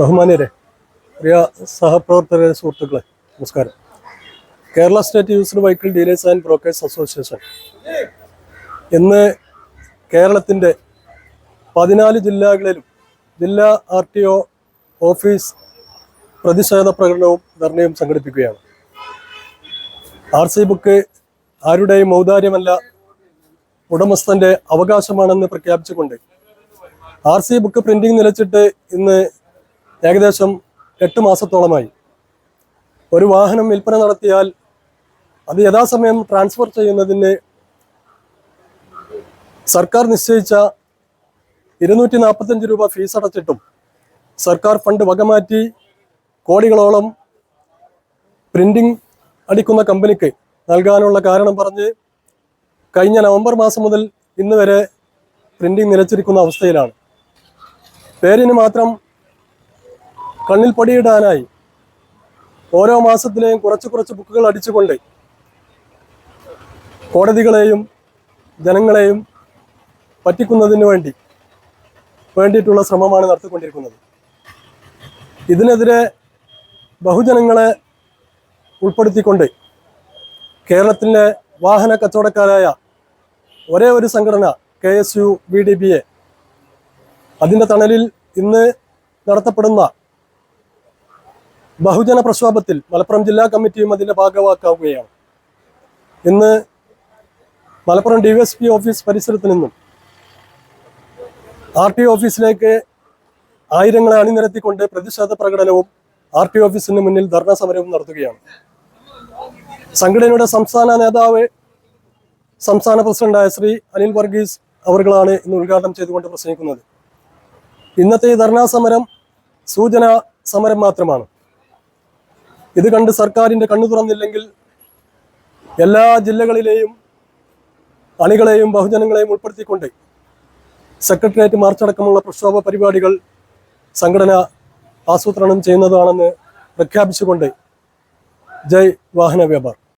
ബഹുമാന്യരെ പ്രിയ സഹപ്രവർത്തകരെ സുഹൃത്തുക്കളെ നമസ്കാരം. Kerala state used vehicle dealers and brokers association ഇന്ന് കേരളത്തിന്റെ പതിനാല് ജില്ലകളിലും ജില്ലാ ആർ ടി ഒ ഓഫീസ് പ്രതിഷേധ പ്രകടനവും ധർണയും സംഘടിപ്പിക്കുകയാണ്. ആർ സി ബുക്ക് ആരുടെയും ഔദാര്യമല്ല ഉടമസ്ഥന്റെ അവകാശമാണെന്ന് പ്രഖ്യാപിച്ചുകൊണ്ട് ആർ സി ബുക്ക് പ്രിന്റിംഗ് നിലച്ചിട്ട് ഇന്ന് ഏകദേശം എട്ട് മാസത്തോളമായി. ഒരു വാഹനം വിൽപ്പന നടത്തിയാൽ അത് യഥാസമയം ട്രാൻസ്ഫർ ചെയ്യുന്നതിന് സർക്കാർ നിശ്ചയിച്ച ഇരുന്നൂറ്റി നാൽപ്പത്തഞ്ച് രൂപ ഫീസ് അടച്ചിട്ടും സർക്കാർ ഫണ്ട് വകമാറ്റി കോടികളോളം പ്രിന്റിംഗ് അടിക്കുന്ന കമ്പനിക്ക് നൽകാനുള്ള കാരണം പറഞ്ഞ് കഴിഞ്ഞ നവംബർ മാസം മുതൽ ഇന്ന് വരെ പ്രിന്റിംഗ് നിലച്ചിരിക്കുന്ന അവസ്ഥയിലാണ്. പേരിന് മാത്രം കണ്ണിൽ പൊടിയിടാനായി. ഓരോ മാസത്തിലെയും കുറച്ച് കുറച്ച് ബുക്കുകൾ അടിച്ചുകൊണ്ട് കോടതികളെയും ജനങ്ങളെയും പറ്റിക്കുന്നതിന് വേണ്ടി വേണ്ടിയിട്ടുള്ള ശ്രമമാണ് നടത്തിക്കൊണ്ടിരിക്കുന്നത്. ഇതിനെതിരെ ബഹുജനങ്ങളെ ഉൾപ്പെടുത്തിക്കൊണ്ട് കേരളത്തിലെ വാഹന കച്ചവടക്കാരായ ഒരേ ഒരു സംഘടന K S U B D B A അതിന്റെ തണലിൽ ഇന്ന് നടത്തപ്പെടുന്ന ബഹുജന പ്രക്ഷോഭത്തിൽ മലപ്പുറം ജില്ലാ കമ്മിറ്റിയും അതിന്റെ ഭാഗവാക്കാവുകയാണ്. ഇന്ന് Malappuram D S P office പരിസരത്ത് നിന്നും ആർ ടി ഓഫീസിലേക്ക് ആയിരങ്ങളെ അണിനിരത്തിക്കൊണ്ട് പ്രതിഷേധ പ്രകടനവും ആർ ടി ഓഫീസിന് മുന്നിൽ ധർണാ സമരവും നടത്തുകയാണ്. സംഘടനയുടെ സംസ്ഥാന നേതാവ് സംസ്ഥാന പ്രസിഡന്റായ ശ്രീ അനിൽ വർഗീസ് അവർകളാണ് ഇന്ന് ഉദ്ഘാടനം ചെയ്തുകൊണ്ട് പ്രസംഗിക്കുന്നത്. ഇന്നത്തെ ഈ ധർണാ സമരം സൂചന സമരം മാത്രമാണ്. ഇത് കണ്ട് സർക്കാരിന്റെ കണ്ണു തുറന്നില്ലെങ്കിൽ എല്ലാ ജില്ലകളിലെയും അണികളെയും ബഹുജനങ്ങളെയും ഉൾപ്പെടുത്തിക്കൊണ്ട് സെക്രട്ടേറിയറ്റ് മാർച്ചടക്കമുള്ള പ്രക്ഷോഭ പരിപാടികൾ സംഘടന ആസൂത്രണം ചെയ്യുന്നതാണെന്ന് പ്രഖ്യാപിച്ചുകൊണ്ട് ജയ് വാഹന വ്യാപാർ.